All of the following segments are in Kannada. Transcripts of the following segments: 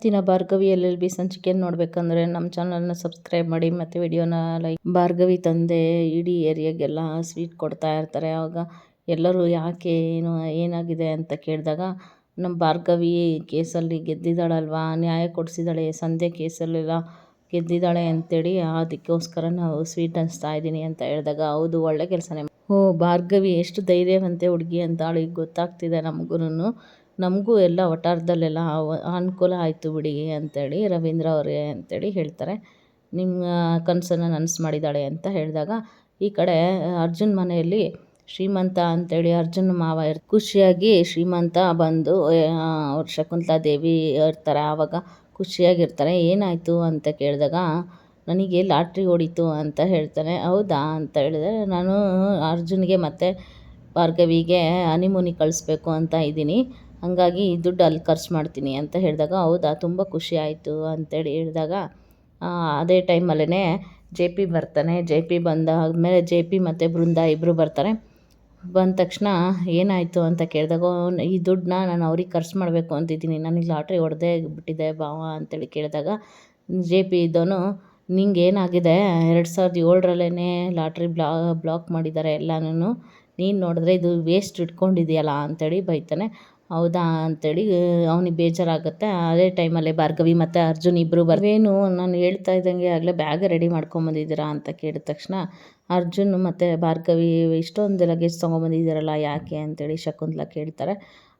ಇವತ್ತಿನ ಭಾರ್ಗವಿ ಎಲ್ ಎಲ್ ಬಿ ಸಂಚಿಕೆಯನ್ನು ನೋಡಬೇಕಂದ್ರೆ ನಮ್ಮ ಚಾನಲ್ನ ಸಬ್ಸ್ಕ್ರೈಬ್ ಮಾಡಿ ಮತ್ತು ವಿಡಿಯೋನ ಲೈಕ್ ಭಾರ್ಗವಿ ತಂದೆ ಇಡೀ ಏರಿಯಾಗೆಲ್ಲ ಸ್ವೀಟ್ ಕೊಡ್ತಾ ಇರ್ತಾರೆ. ಆವಾಗ ಎಲ್ಲರೂ ಯಾಕೆ ಏನು, ಏನಾಗಿದೆ ಅಂತ ಕೇಳಿದಾಗ ನಮ್ಮ ಭಾರ್ಗವಿ ಕೇಸಲ್ಲಿ ಗೆದ್ದಿದ್ದಾಳಲ್ವಾ, ನ್ಯಾಯ ಕೊಡಿಸಿದ್ದಾಳೆ, ಸಂಧ್ಯೆ ಕೇಸಲ್ಲೆಲ್ಲ ಗೆದ್ದಿದ್ದಾಳೆ ಅಂತೇಳಿ ಅದಕ್ಕೋಸ್ಕರ ನಾವು ಸ್ವೀಟ್ ಹಂಚ್ತಾ ಇದ್ದೀನಿ ಅಂತ ಹೇಳಿದಾಗ ಹೌದು, ಒಳ್ಳೆ ಕೆಲಸನೇ. ಓ ಭಾರ್ಗವಿ, ಎಷ್ಟು ಧೈರ್ಯವಂತೆ ಹುಡುಗಿ ಅಂತ ಅವಳಿಗೆ ಗೊತ್ತಾಗ್ತಿದೆ ನಮಗೂ ನಮಗೂ ಎಲ್ಲ ವಠಾರದಲ್ಲೆಲ್ಲ ಅನುಕೂಲ ಆಯಿತು ಬಿಡಿ ಅಂತೇಳಿ ರವೀಂದ್ರ ಅವರೇ ಅಂಥೇಳಿ ಹೇಳ್ತಾರೆ. ನಿಮ್ಮ ಕನಸನ್ನು ನನಸು ಮಾಡಿದ್ದಾಳೆ ಅಂತ ಹೇಳಿದಾಗ ಈ ಕಡೆ ಅರ್ಜುನ್ ಮನೆಯಲ್ಲಿ ಶ್ರೀಮಂತ ಅಂತೇಳಿ ಅರ್ಜುನ್ ಮಾವ ಇರ್, ಖುಷಿಯಾಗಿ ಶ್ರೀಮಂತ ಬಂದು ಅವ್ರ ಶಕುಂತಲಾ ದೇವಿ ಇರ್ತಾರೆ. ಆವಾಗ ಖುಷಿಯಾಗಿರ್ತಾರೆ. ಏನಾಯಿತು ಅಂತ ಕೇಳಿದಾಗ ನನಗೆ ಲಾಟ್ರಿ ಹೊಡಿತು ಅಂತ ಹೇಳ್ತಾನೆ. ಹೌದಾ ಅಂತ ಹೇಳಿದ್ರೆ ನಾನು ಅರ್ಜುನ್ಗೆ ಮತ್ತು ಭಾರ್ಗವಿಗೆ ಹನಿಮುನಿ ಕಳಿಸ್ಬೇಕು ಅಂತ ಇದ್ದೀನಿ. ಹಾಗಾಗಿ ದುಡ್ಡು ಅಲ್ಲಿ ಖರ್ಚು ಮಾಡ್ತೀನಿ ಅಂತ ಹೇಳಿದಾಗ, ಹೌದಾ, ತುಂಬ ಖುಷಿ ಆಯಿತು ಅಂತೇಳಿ ಹೇಳಿದಾಗ ಅದೇ ಟೈಮಲ್ಲೇ ಜೆ ಪಿ ಬರ್ತಾನೆ. ಜೆ ಪಿ ಬಂದಾದಮೇಲೆ ಜೆ ಪಿ ಮತ್ತು ಬೃಂದ ಇಬ್ಬರು ಬರ್ತಾರೆ. ಬಂದ ತಕ್ಷಣ ಏನಾಯಿತು ಅಂತ ಕೇಳಿದಾಗ ಈ ದುಡ್ಡನ್ನ ನಾನು ಅವ್ರಿಗೆ ಖರ್ಚು ಮಾಡಬೇಕು ಅಂತಿದ್ದೀನಿ. ನನಗೆ ಲಾಟ್ರಿ ಹೊಡೆದೇ ಬಿಟ್ಟಿದೆ ಭಾವ ಅಂತೇಳಿ ಕೇಳಿದಾಗ ಜೆ ಪಿ ಇದ್ದವನು, ನಿಂಗೆ ಏನಾಗಿದೆ? ಎರಡು ಸಾವಿರದ ಏಳರಲ್ಲೇ ಲಾಟ್ರಿ ಬ್ಲಾ, ಬ್ಲಾಕ್ ಮಾಡಿದ್ದಾರೆ ಎಲ್ಲನೂ ನೀನು ನೋಡಿದ್ರೆ ಇದು ವೇಸ್ಟ್ ಇಟ್ಕೊಂಡಿದೆಯಲ್ಲ ಅಂತೇಳಿ ಬೈತಾನೆ. ಹೌದಾ ಅಂತೇಳಿ, ಅವನಿಗೆ ಬೇಜಾರಾಗುತ್ತೆ. ಅದೇ ಟೈಮಲ್ಲೇ ಭಾರ್ಗವಿ ಮತ್ತು ಅರ್ಜುನ್ ಇಬ್ಬರು ಏನು ನಾನು ಹೇಳ್ತಾ ಇದ್ದಂಗೆ ಆಗಲೇ ಬ್ಯಾಗ್ ರೆಡಿ ಮಾಡ್ಕೊಂಬಂದಿದ್ದೀರಾ ಅಂತ ಕೇಳಿದ ತಕ್ಷಣ, ಅರ್ಜುನ್ ಮತ್ತು ಭಾರ್ಗವಿ ಇಷ್ಟೊಂದು ಲಗೇಜ್ ತೊಗೊಂಬಂದಿದ್ದೀರಲ್ಲ ಯಾಕೆ ಅಂತೇಳಿ ಶಕುಂತಲ ಕೇಳ್ತಾರೆ.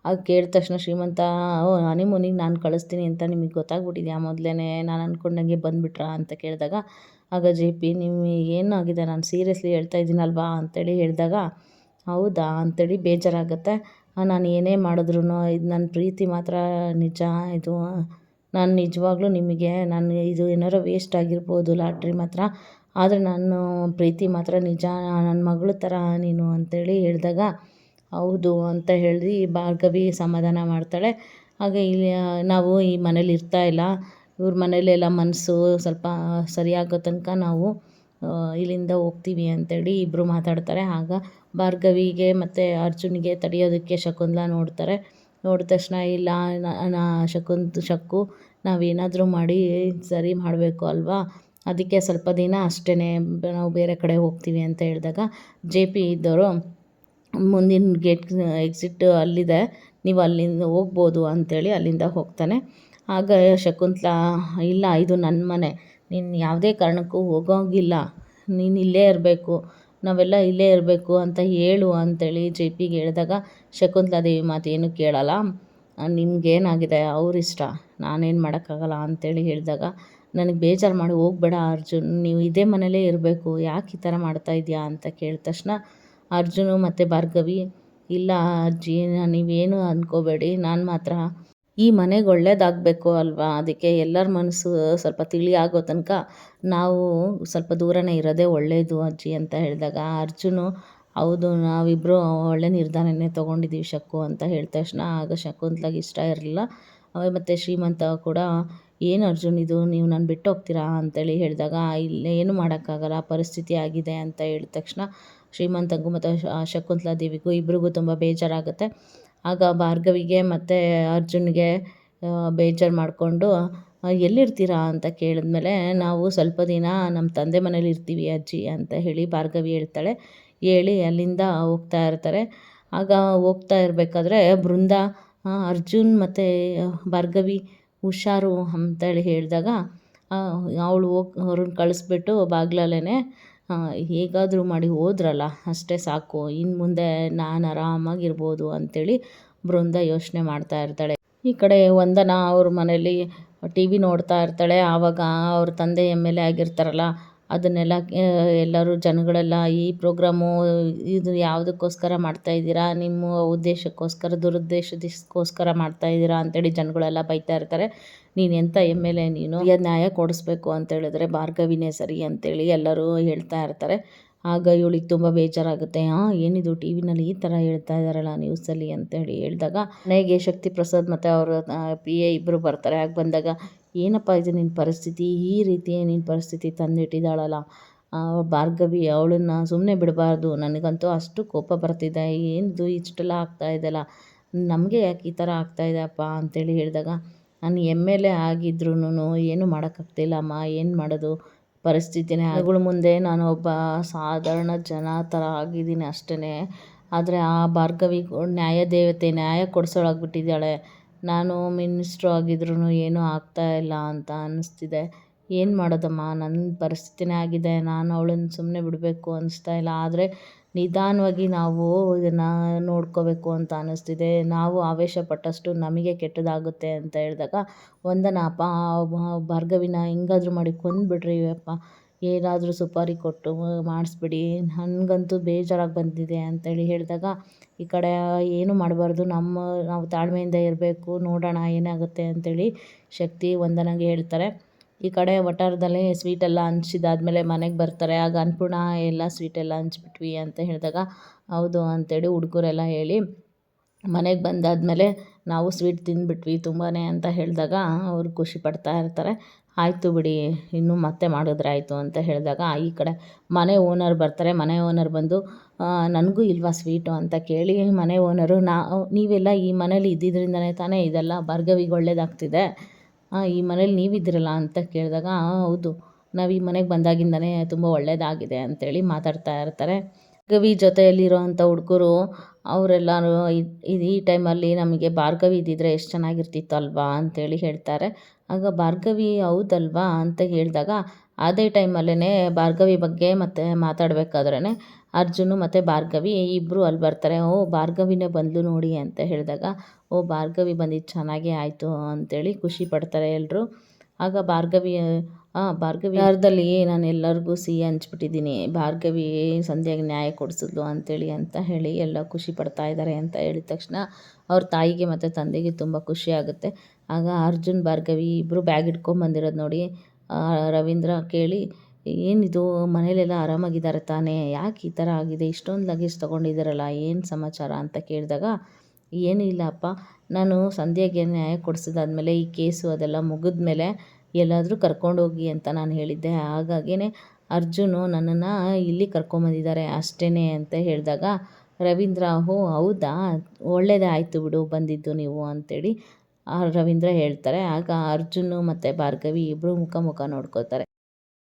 ಅದು ಕೇಳಿದ ತಕ್ಷಣ ಶ್ರೀಮಂತ, ಓ ಹನಿಮೂನಿಗೆ ನಾನು ಕಳಿಸ್ತೀನಿ ಅಂತ ನಿಮಗೆ ಗೊತ್ತಾಗ್ಬಿಟ್ಟಿದ್ಯಾ ಮೊದಲೇ ನಾನು ಅಂದ್ಕೊಂಡಂಗೆ ಬಂದುಬಿಟ್ರಾ ಅಂತ ಕೇಳಿದಾಗ, ಆಗ ಜೆ ಪಿ, ನಿಮಗೆ ಏನಾಗಿದೆ ನಾನು ಸೀರಿಯಸ್ಲಿ ಹೇಳ್ತಾ ಇದ್ದೀನಲ್ವಾ ಅಂತೇಳಿ ಹೇಳಿದಾಗ ಹೌದಾ? ಅಂತೇಳಿ ಬೇಜಾರಾಗುತ್ತೆ. ನಾನು ಏನೇ ಮಾಡಿದ್ರೂ ಇದು ನನ್ನ ಪ್ರೀತಿ ಮಾತ್ರ ನಿಜ. ಇದು, ನಾನು ನಿಜವಾಗ್ಲೂ ನಿಮಗೆ ನಾನು ಇದು ಏನಾರು ವೇಸ್ಟ್ ಆಗಿರ್ಬೋದು ಲಾಟ್ರಿ ಮಾತ್ರ. ಆದರೆ ನಾನು ಪ್ರೀತಿ ಮಾತ್ರ ನಿಜ. ನನ್ನ ಮಗಳ ಥರ ನೀನು ಅಂತೇಳಿ ಹೇಳಿದಾಗ, ಹೌದು ಅಂತ ಹೇಳಿ ಭಾರ್ಗವಿ ಸಮಾಧಾನ ಮಾಡ್ತಾಳೆ. ಹಾಗೆ ಇಲ್ಲಿ ನಾವು ಈ ಮನೇಲಿ ಇಲ್ಲ. ಇವ್ರ ಮನೇಲೆಲ್ಲ ಮನಸ್ಸು ಸ್ವಲ್ಪ ಸರಿಯಾಗೋ ತನಕ ನಾವು ಇಲ್ಲಿಂದ ಹೋಗ್ತೀವಿ ಅಂತೇಳಿ ಇಬ್ಬರು ಮಾತಾಡ್ತಾರೆ. ಆಗ ಭಾರ್ಗವಿಗೆ ಮತ್ತು ಅರ್ಜುನ್ಗೆ ತಡೆಯೋದಕ್ಕೆ ಶಕುಂತಲ ನೋಡ್ತಾರೆ. ನೋಡಿದ ತಕ್ಷಣ, ಇಲ್ಲ, ನಾ ಶಕುಂತ ಶಕ್ಕು ನಾವೇನಾದರೂ ಮಾಡಿ ಸರಿ ಮಾಡಬೇಕು ಅಲ್ವಾ? ಅದಕ್ಕೆ ಸ್ವಲ್ಪ ದಿನ ಅಷ್ಟೇ ನಾವು ಬೇರೆ ಕಡೆ ಹೋಗ್ತೀವಿ ಅಂತ ಹೇಳಿದಾಗ ಜೆ ಪಿ ಇದ್ದವರು, ಮುಂದಿನ ಗೇಟ್ ಎಕ್ಸಿಟ್ ಅಲ್ಲಿದೆ, ನೀವು ಅಲ್ಲಿಂದ ಹೋಗ್ಬೋದು ಅಂಥೇಳಿ ಅಲ್ಲಿಂದ ಹೋಗ್ತಾನೆ. ಆಗ ಶಕುಂತಲಾ ಇಲ್ಲ, ಇದು ನನ್ನ ಮನೆ. ನೀನು ಯಾವುದೇ ಕಾರಣಕ್ಕೂ ಹೋಗೋಂಗಿಲ್ಲ. ನೀನು ಇಲ್ಲೇ ಇರಬೇಕು. ನಾವೆಲ್ಲ ಇಲ್ಲೇ ಇರಬೇಕು ಅಂತ ಹೇಳು ಅಂತೇಳಿ ಜೆ ಪಿಗೆ ಹೇಳಿದಾಗ ಶಕುಂತಲಾದೇವಿ ಮಾತು ಏನು ಕೇಳಲ್ಲ. ನಿಮಗೇನಾಗಿದೆ? ಅವರಿಷ್ಟ. ನಾನೇನು ಮಾಡೋಕ್ಕಾಗಲ್ಲ ಅಂತೇಳಿ ಹೇಳಿದಾಗ, ನನಗೆ ಬೇಜಾರು ಮಾಡಿ ಹೋಗ್ಬೇಡ ಅರ್ಜುನ್. ನೀವು ಇದೇ ಮನೇಲೇ ಇರಬೇಕು. ಯಾಕೆ ಈ ಥರ ಮಾಡ್ತಾ ಇದೆಯಾ ಅಂತ ಕೇಳಿದ ತಕ್ಷಣ, ಅರ್ಜುನು ಮತ್ತು ಭಾರ್ಗವಿ, ಇಲ್ಲ ಅಜ್ಜಿ ನೀವೇನು ಅಂದ್ಕೋಬೇಡಿ ನಾನು ಮಾತ್ರ ಈ ಮನೆಗೆ ಒಳ್ಳೇದಾಗಬೇಕು ಅಲ್ವಾ? ಅದಕ್ಕೆ ಎಲ್ಲರ ಮನಸ್ಸು ಸ್ವಲ್ಪ ತಿಳಿ ಆಗೋ ತನಕ ನಾವು ಸ್ವಲ್ಪ ದೂರನೇ ಇರೋದೇ ಒಳ್ಳೆಯದು ಅಜ್ಜಿ ಅಂತ ಹೇಳಿದಾಗ. ಅರ್ಜುನು, ಹೌದು ನಾವಿಬ್ಬರು ಒಳ್ಳೆ ನಿರ್ಧಾರನೇ ತೊಗೊಂಡಿದ್ದೀವಿ ಶಕು ಅಂತ ಹೇಳಿದ ತಕ್ಷಣ ಆಗ ಶಕುಂತಲಾಗೆ ಇಷ್ಟ ಇರಲಿಲ್ಲ. ಮತ್ತು ಶ್ರೀಮಂತ ಕೂಡ, ಏನು ಅರ್ಜುನ್ ಇದು? ನೀವು ನಾನು ಬಿಟ್ಟು ಹೋಗ್ತೀರಾ? ಅಂತೇಳಿ ಹೇಳಿದಾಗ ಇಲ್ಲ ಏನು ಮಾಡೋಕ್ಕಾಗಲ್ಲ ಪರಿಸ್ಥಿತಿ ಆಗಿದೆ ಅಂತ ಹೇಳಿದ ತಕ್ಷಣ ಶ್ರೀಮಂತಗೂ ಮತ್ತು ಶಕುಂತಲಾ ದೇವಿಗೂ ಇಬ್ರಿಗೂ ತುಂಬ ಬೇಜಾರಾಗುತ್ತೆ. ಆಗ ಭಾರ್ಗವಿಗೆ ಮತ್ತು ಅರ್ಜುನ್ಗೆ ಬೇಜಾರು ಮಾಡಿಕೊಂಡು ಎಲ್ಲಿರ್ತೀರಾ? ಅಂತ ಕೇಳಿದ್ಮೇಲೆ, ನಾವು ಸ್ವಲ್ಪ ದಿನ ನಮ್ಮ ತಂದೆ ಮನೇಲಿ ಇರ್ತೀವಿ ಅಜ್ಜಿ, ಅಂತ ಹೇಳಿ ಭಾರ್ಗವಿ ಹೇಳ್ತಾಳೆ. ಹೇಳಿ ಅಲ್ಲಿಂದ ಹೋಗ್ತಾ ಇರ್ತಾರೆ. ಆಗ ಹೋಗ್ತಾ ಇರಬೇಕಾದ್ರೆ ಬೃಂದ ಅರ್ಜುನ್ ಮತ್ತು ಭಾರ್ಗವಿ ಹುಷಾರು ಅಂತೇಳಿ ಹೇಳಿದಾಗ ಅವಳು ಹೋಗಿ, ಅವ್ರನ್ನ ಕಳಿಸ್ಬಿಟ್ಟು ಬಾಗ್ಲಲ್ಲೇ ಹೇಗಾದರೂ ಮಾಡಿ ಹೋದ್ರಲ್ಲ, ಅಷ್ಟೇ ಸಾಕು. ಇನ್ನು ಮುಂದೆ ನಾನು ಆರಾಮಾಗಿರ್ಬೋದು ಅಂಥೇಳಿ ಬೃಂದ ಯೋಚನೆ ಮಾಡ್ತಾ ಇರ್ತಾಳೆ. ಈ ಕಡೆ ವಂದನಾ ಅವ್ರ ಮನೇಲಿ ಟಿ ವಿ ನೋಡ್ತಾ ಇರ್ತಾಳೆ. ಆವಾಗ ಅವ್ರ ತಂದೆ ಎಂ ಎಲ್ ಎ ಆಗಿರ್ತಾರಲ್ಲ ಅದನ್ನೆಲ್ಲ ಎಲ್ಲರೂ ಜನಗಳೆಲ್ಲ ಈ ಪ್ರೋಗ್ರಾಮು, ಇದು ಯಾವುದಕ್ಕೋಸ್ಕರ ಮಾಡ್ತಾ ಇದ್ದೀರಾ? ನಿಮ್ಮ ಉದ್ದೇಶಕ್ಕೋಸ್ಕರ, ದುರುದ್ದೇಶಕ್ಕೋಸ್ಕರ ಮಾಡ್ತಾಯಿದ್ದೀರಾ ಅಂತೇಳಿ ಜನಗಳೆಲ್ಲ ಬೈತಾ ಇರ್ತಾರೆ. ನೀನು ಎಂಥ ಎಂ ಎಲ್ ಎ ನೀನು? ನ್ಯಾಯ ಕೊಡಿಸ್ಬೇಕು ಅಂತ ಹೇಳಿದ್ರೆ ಭಾರ್ಗವಿನೇ ಸರಿ ಅಂತೇಳಿ ಎಲ್ಲರೂ ಹೇಳ್ತಾ ಇರ್ತಾರೆ. ಆಗ ಇವಳಿಗೆ ತುಂಬ ಬೇಜಾರಾಗುತ್ತೆ. ಹಾಂ, ಏನಿದು? ಟಿ ವಿನಲ್ಲಿ ಈ ಥರ ಹೇಳ್ತಾ ಇದ್ದಾರಲ್ಲ ನ್ಯೂಸಲ್ಲಿ ಅಂತೇಳಿ ಹೇಳಿದಾಗ ನನಗೆ ಶಕ್ತಿ ಪ್ರಸಾದ್ ಮತ್ತು ಅವರ ಪಿ ಎ ಇಬ್ಬರು ಬರ್ತಾರೆ. ಆಗ ಬಂದಾಗ, ಏನಪ್ಪ ಇದು ನಿನ್ನ ಪರಿಸ್ಥಿತಿ? ಈ ರೀತಿ ನಿನ್ನ ಪರಿಸ್ಥಿತಿ ತಂದಿಟ್ಟಿದ್ದಾಳಲ್ಲ. ಭಾರ್ಗವಿ, ಅವಳನ್ನು ಸುಮ್ಮನೆ ಬಿಡಬಾರ್ದು. ನನಗಂತೂ ಅಷ್ಟು ಕೋಪ ಬರ್ತಿದೆ. ಏನಿದು? ಇಷ್ಟೆಲ್ಲ ಆಗ್ತಾ ಇದೆಯಲ್ಲ. ನಮಗೆ ಯಾಕೆ ಈ ಥರ ಆಗ್ತಾ ಇದೆಯಪ್ಪ ಅಂತೇಳಿ ಹೇಳಿದಾಗ, ನಾನು ಎಂ ಎಲ್ ಎ ಆಗಿದ್ರೂ ಏನು ಮಾಡೋಕ್ಕಾಗ್ತಿಲ್ಲಮ್ಮ ಏನು ಮಾಡೋದು? ಪರಿಸ್ಥಿತಿನೇ ಅವುಗಳ ಮುಂದೆ ನಾನು ಒಬ್ಬ ಸಾಧಾರಣ ಜನ ಥರ ಆಗಿದ್ದೀನಿ ಅಷ್ಟೇ ಆದರೆ ಆ ಭಾರ್ಗವಿ ನ್ಯಾಯ ದೇವತೆ ನ್ಯಾಯ ಕೊಡಿಸೋಳಾಗ್ಬಿಟ್ಟಿದ್ದಾಳೆ. ನಾನು ಮಿನಿಸ್ಟ್ರು ಆಗಿದ್ರೂ ಏನೂ ಆಗ್ತಾ ಇಲ್ಲ ಅಂತ ಅನ್ನಿಸ್ತಿದೆ. ಏನು ಮಾಡೋದಮ್ಮ? ನನ್ನ ಪರಿಸ್ಥಿತಿನೇ ಆಗಿದೆ. ನಾನು ಅವಳನ್ನು ಸುಮ್ಮನೆ ಬಿಡಬೇಕು ಅನ್ನಿಸ್ತಾ ಇಲ್ಲ. ಆದರೆ ನಿಧಾನವಾಗಿ ನಾವು ಇದನ್ನು ನೋಡ್ಕೋಬೇಕು ಅಂತ ಅನ್ನಿಸ್ತಿದೆ. ನಾವು ಆವೇಶ ಪಟ್ಟಷ್ಟು ನಮಗೆ ಕೆಟ್ಟದಾಗುತ್ತೆ ಅಂತ ಹೇಳಿದಾಗ ವಂದನಾ ಅಪ್ಪ ಭಾರ್ಗವಿನ ಹೆಂಗಾದ್ರೂ ಮಾಡಿ ಕೊಂದುಬಿಡ್ರಿ ಅಪ್ಪ. ಏನಾದರೂ ಸುಪಾರಿ ಕೊಟ್ಟು ಮಾಡಿಸ್ಬಿಡಿ. ನನಗಂತೂ ಬೇಜಾರಾಗಿ ಬಂದಿದೆ ಅಂತೇಳಿ ಹೇಳಿದಾಗ, ಈ ಕಡೆ ಏನು ಮಾಡಬಾರ್ದು. ನಮ್ಮ, ನಾವು ತಾಳ್ಮೆಯಿಂದ ಇರಬೇಕು. ನೋಡೋಣ ಏನಾಗುತ್ತೆ ಅಂತೇಳಿ ಶಕ್ತಿ ವಂದನಾಗೆ ಹೇಳ್ತಾರೆ. ಈ ಕಡೆ ಒಠಾರದಲ್ಲಿ ಸ್ವೀಟ್ ಎಲ್ಲ ಹಂಚಿದಾದ್ಮೇಲೆ ಮನೆಗೆ ಬರ್ತಾರೆ. ಆಗ ಅನ್ನಪೂರ್ಣ, ಎಲ್ಲ ಸ್ವೀಟೆಲ್ಲ ಹಂಚ್ಬಿಟ್ವಿ ಅಂತ ಹೇಳಿದಾಗ, ಹೌದು ಅಂತೇಳಿ ಹುಡುಗರೆಲ್ಲ ಹೇಳಿ, ಮನೆಗೆ ಬಂದಾದಮೇಲೆ ನಾವು ಸ್ವೀಟ್ ತಿಂದುಬಿಟ್ವಿ ತುಂಬಾ ಅಂತ ಹೇಳಿದಾಗ, ಅವರು ಖುಷಿ ಪಡ್ತಾ ಇರ್ತಾರೆ. ಆಯಿತು ಬಿಡಿ, ಇನ್ನು ಮತ್ತೆ ಮಾಡಿದ್ರೆ ಆಯಿತು ಅಂತ ಹೇಳಿದಾಗ, ಈ ಕಡೆ ಮನೆ ಓನರ್ ಬರ್ತಾರೆ. ಮನೆ ಓನರ್ ಬಂದು ನನಗೂ ಇಲ್ವಾ ಸ್ವೀಟು ಅಂತ ಕೇಳಿ, ಮನೆ ಓನರು ನಾ, ನೀವೆಲ್ಲ ಈ ಮನೇಲಿ ಇದ್ದಿದ್ದರಿಂದನೇ ತಾನೇ ಇದೆಲ್ಲ, ಭಾರ್ಗವಿಗೆ ಒಳ್ಳೇದಾಗ್ತಿದೆ. ಈ ಮನೇಲಿ ನೀವಿದ್ದೀರಲ್ಲ ಅಂತ ಕೇಳಿದಾಗ ಹೌದು. ನಾವು ಈ ಮನೆಗೆ ಬಂದಾಗಿಂದನೇ ತುಂಬ ಒಳ್ಳೆಯದಾಗಿದೆ ಅಂತೇಳಿ ಮಾತಾಡ್ತಾ ಇರ್ತಾರೆ. ಗವಿ ಜೊತೆಯಲ್ಲಿರೋ ಅಂಥ ಹುಡುಗರು, ಅವರೆಲ್ಲರೂ ಈ ಟೈಮಲ್ಲಿ ನಮಗೆ ಭಾರ್ಗವಿ ಇದ್ದಿದ್ರೆ ಎಷ್ಟು ಚೆನ್ನಾಗಿರ್ತಿತ್ತು ಅಲ್ವಾ ಅಂತೇಳಿ ಹೇಳ್ತಾರೆ. ಆಗ ಭಾರ್ಗವಿ, ಹೌದಲ್ವಾ? ಅಂತ ಹೇಳಿದಾಗ, ಅದೇ ಟೈಮಲ್ಲೇ ಭಾರ್ಗವಿ ಬಗ್ಗೆ ಮತ್ತೆ ಮಾತಾಡಬೇಕಾದ್ರೇ ಅರ್ಜುನು ಮತ್ತು ಭಾರ್ಗವಿ ಇಬ್ಬರು ಅಲ್ಲಿ ಬರ್ತಾರೆ. ಓ, ಭಾರ್ಗವಿನೇ ಬಂದಳು ನೋಡಿ ಅಂತ ಹೇಳಿದಾಗ, ಓ, ಭಾರ್ಗವಿ ಬಂದಿದ್ದು ಚೆನ್ನಾಗೇ ಆಯಿತು ಅಂತೇಳಿ ಖುಷಿ ಪಡ್ತಾರೆ ಎಲ್ಲರೂ ಆಗ ಭಾರ್ಗವಿ ಭಾರ್ಗವಿ ಅರ್ಧದಲ್ಲಿ ನಾನು ಎಲ್ಲರಿಗೂ ಸಿಹಿ ಹಂಚ್ಬಿಟ್ಟಿದ್ದೀನಿ ಭಾರ್ಗವಿ ಸಂಧ್ಯಾಗೆ ನ್ಯಾಯ ಕೊಡಿಸಿದ್ಲು ಅಂತೇಳಿ ಅಂತ ಹೇಳಿ ಎಲ್ಲ ಖುಷಿ ಪಡ್ತಾ ಇದ್ದಾರೆ ಅಂತ ಹೇಳಿದ ತಕ್ಷಣ ಅವ್ರ ತಾಯಿಗೆ ಮತ್ತು ತಂದೆಗೆ ತುಂಬ ಖುಷಿ ಆಗುತ್ತೆ. ಆಗ ಅರ್ಜುನ್, ಭಾರ್ಗವಿ ಇಬ್ಬರು ಬ್ಯಾಗ್ ಇಟ್ಕೊಂಬಂದಿರೋದು ನೋಡಿ ರವೀಂದ್ರ ಕೇಳಿ ಏನಿದು? ಮನೇಲೆಲ್ಲ ಆರಾಮಾಗಿದ್ದಾರೆ ತಾನೇ? ಯಾಕೆ ಈ ಥರ ಆಗಿದೆ? ಇಷ್ಟೊಂದು ಲಗೇಜ್ ತೊಗೊಂಡಿದ್ದಾರಲ್ಲ, ಏನು ಸಮಾಚಾರ ಅಂತ ಕೇಳಿದಾಗ ಏನೂ ಇಲ್ಲ ಅಪ್ಪ, ನಾನು ಸಂಧ್ಯಾಗೆ ನ್ಯಾಯ ಕೊಡಿಸಿದಾದ್ಮೇಲೆ ಈ ಕೇಸು ಅದೆಲ್ಲ ಮುಗಿದ್ಮೇಲೆ ಎಲ್ಲಾದರೂ ಕರ್ಕೊಂಡೋಗಿ ಅಂತ ನಾನು ಹೇಳಿದ್ದೆ. ಹಾಗಾಗಿಯೇ ಅರ್ಜುನು ನನ್ನನ್ನು ಇಲ್ಲಿ ಕರ್ಕೊಂಬಂದಿದ್ದಾರೆ ಅಷ್ಟೇ ಅಂತ ಹೇಳಿದಾಗ, ರವೀಂದ್ರ ಓ ಹೌದಾ? ಒಳ್ಳೆಯದೇ ಆಯಿತು ಬಿಡು, ಬಂದಿದ್ದು ನೀವು ಅಂತೇಳಿ ರವೀಂದ್ರ ಹೇಳ್ತಾರೆ. ಆಗ ಅರ್ಜುನು ಮತ್ತು ಭಾರ್ಗವಿ ಇಬ್ಬರು ಮುಖ ಮುಖ ನೋಡ್ಕೋತಾರೆ